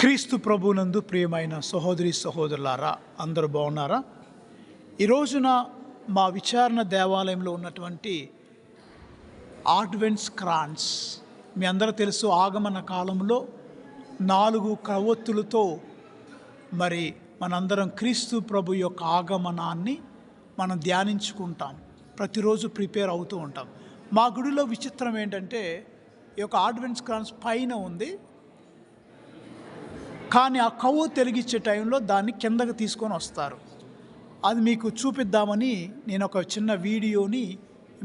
క్రీస్తు ప్రభునందు ప్రియమైన సహోదరి సహోదరులారా అందరూ బాగున్నారా? ఈ రోజున మా విచారణ దేవాలయంలో ఉన్నటువంటి ఆడ్వెంట్స్ క్రాన్స్ మీ అందరూ తెలుసు ఆగమన కాలంలో నాలుగు కవత్తులతో మరి మనందరం క్రీస్తు ప్రభు యొక్క ఆగమనాన్ని మనం ధ్యానించుకుంటాం. ప్రతిరోజు ప్రిపేర్ అవుతూ ఉంటాం. మా గుడిలో విచిత్రం ఏంటంటే ఈ యొక్క ఆడ్వెంట్స్ క్రాన్స్ పైన ఉంది. కానీ ఆ కవ్వు తెలిగించే టైంలో దాన్ని కిందకి తీసుకొని వస్తారు. అది మీకు చూపిద్దామని నేను ఒక చిన్న వీడియోని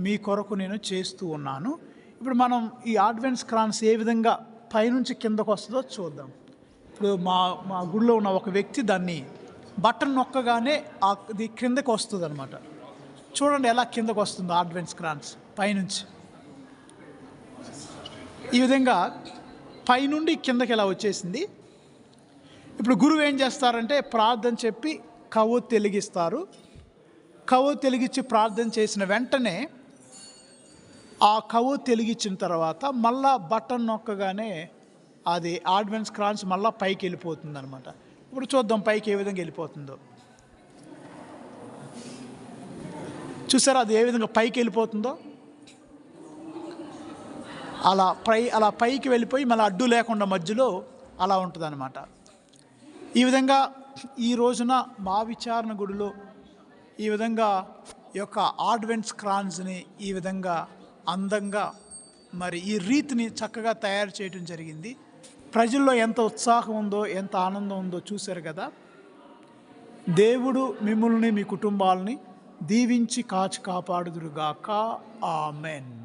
మీ కొరకు నేను చేస్తూ ఉన్నాను. ఇప్పుడు మనం ఈ అడ్వెన్స్ క్రాన్స్ ఏ విధంగా పైనుంచి కిందకు వస్తుందో చూద్దాం. ఇప్పుడు మా మా గుడిలో ఉన్న ఒక వ్యక్తి దాన్ని బటన్ నొక్కగానే అది కిందకు వస్తుంది అనమాట చూడండి ఎలా కిందకు వస్తుందో అడ్వెన్స్ క్రాన్స్ పైనుంచి. ఈ విధంగా పైనుండి కిందకి ఎలా వచ్చేసింది? ఇప్పుడు గురువు ఏం చేస్తారంటే ప్రార్థన చెప్పి కవ్వు తెలిగిస్తారు. కవ్వు తెలిగిచ్చి ప్రార్థన చేసిన వెంటనే ఆ కవ్వు తెలిగిచ్చిన తర్వాత మళ్ళా బటన్ నొక్కగానే అది ఆడ్వెన్స్ క్రాన్స్ మళ్ళీ పైకి వెళ్ళిపోతుంది అనమాట ఇప్పుడు చూద్దాం పైకి ఏ విధంగా వెళ్ళిపోతుందో. చూసారా అది ఏ విధంగా పైకి వెళ్ళిపోతుందో? అలా పై అలా పైకి వెళ్ళిపోయి మళ్ళీ అడ్డు లేకుండా మధ్యలో అలా ఉంటుంది ఈ విధంగా ఈ రోజున మా విచారణ గుడిలో ఈ విధంగా ఈ యొక్క ఆడ్వెంట్స్ క్రాన్స్ని ఈ విధంగా అందంగా మరి ఈ రీతిని చక్కగా తయారు చేయడం జరిగింది. ప్రజల్లో ఎంత ఉత్సాహం ఉందో ఎంత ఆనందం ఉందో చూశారు కదా. దేవుడు మిమ్మల్ని మీ కుటుంబాలని దీవించి కాచి కాపాడుదురుగాక. ఆమెన్.